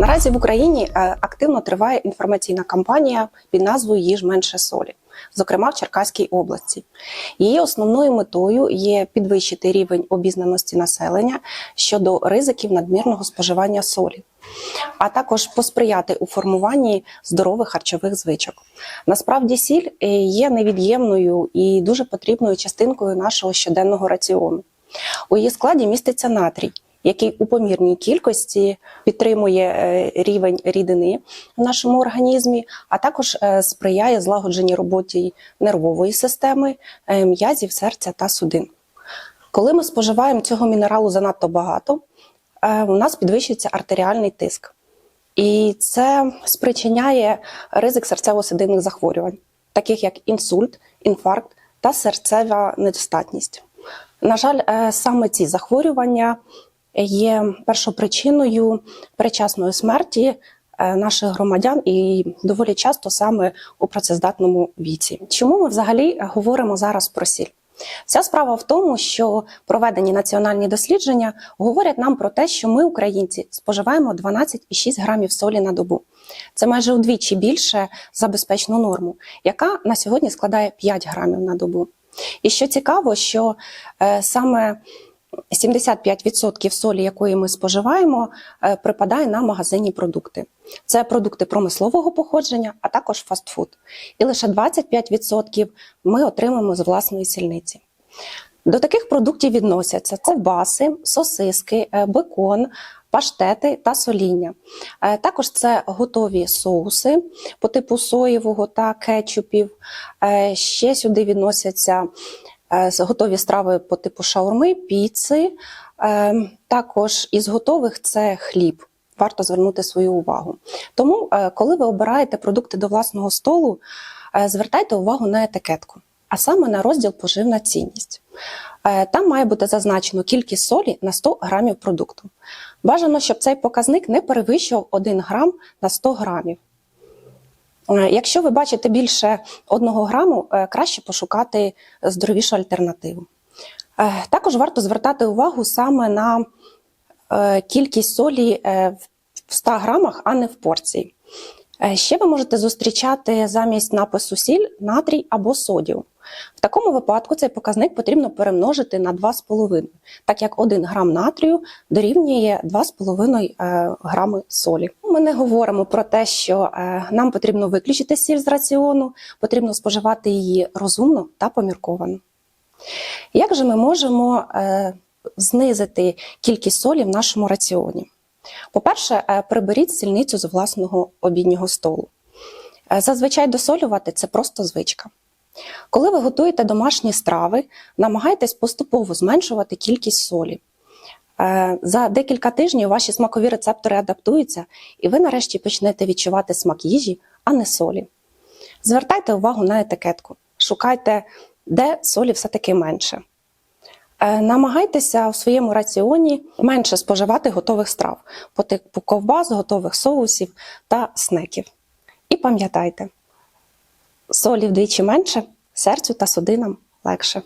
Наразі в Україні е, активно триває інформаційна кампанія під назвою Їж менше солі, зокрема в Черкаській області. Її основною метою є підвищити рівень обізнаності населення щодо ризиків надмірного споживання солі, а також посприяти у формуванні здорових харчових звичок. Насправді, сіль е, є невід'ємною і дуже потрібною частинкою нашого щоденного раціону. У її складі міститься натрій, який у помірній кількості підтримує е, рівень рідини в нашому організмі, а також е, сприяє злагодженій роботі нервової системи, е, м'язів, серця та судин. Коли ми споживаємо цього мінералу занадто багато, у нас підвищується артеріальний тиск. І це спричиняє ризик серцево-судинних захворювань, таких як інсульт, інфаркт та серцева недостатність. На жаль, саме ці захворювання є першопричиною перечасної смерті е, наших громадян і доволі часто саме у працездатному віці. Чому ми взагалі говоримо зараз про сіль? Вся справа в тому, що проведені національні дослідження говорять нам про те, що ми, українці, споживаємо 12,6 грамів солі на добу. Це майже удвічі більше за безпечну норму, яка на сьогодні складає 5 грамів на добу. І що цікаво, що е, саме 75% солі, якої ми споживаємо, е, припадає на магазинні продукти. Це продукти промислового походження, а також фастфуд. І лише 25% ми отримаємо з власної сільниці. До таких продуктів відносяться ковбаси, сосиски, е, бекон, паштети та соління. Е, Також це готові соуси по типу соєвого та кетчупів. Ще сюди відносяться готові страви по типу шаурми, піци. Е, Також із готових це хліб. Варто звернути свою увагу. Тому, е, коли ви обираєте продукти до власного столу, е, звертайте увагу на етикетку, а саме на розділ поживна цінність. Е, Там має бути зазначено кількість солі на 100 грамів продукту. Бажано, щоб цей показник не перевищував 1 грам на 100 грамів. Е, Якщо ви бачите більше 1 граму, е, краще пошукати здоровішу альтернативу. Е, Також варто звертати увагу саме на кількість солі в- в 100 грамах, а не в порції. Ще ви можете зустрічати замість напису сіль натрій або содіум. В такому випадку цей показник потрібно перемножити на 2,5, так як 1 грам натрію дорівнює 2,5 е, грами солі. Ми не говоримо про те, що е, нам потрібно виключити сіль з раціону, потрібно споживати її розумно та помірковано. Як же ми можемо е, знизити кількість солі в нашому раціоні? По-перше, приберіть сільницю з власного обіднього столу. Зазвичай досолювати це просто звичка. Коли ви готуєте домашні страви, намагайтесь поступово зменшувати кількість солі. Е, За декілька тижнів ваші смакові рецептори адаптуються, і ви нарешті почнете відчувати смак їжі, а не солі. Звертайте увагу на етикетку, шукайте, де солі все-таки менше. Е, Намагайтеся у своєму раціоні менше споживати готових страв, по типу ковбас, готових соусів та снеків. І пам'ятайте, солі вдвічі менше, серцю та судинам легше.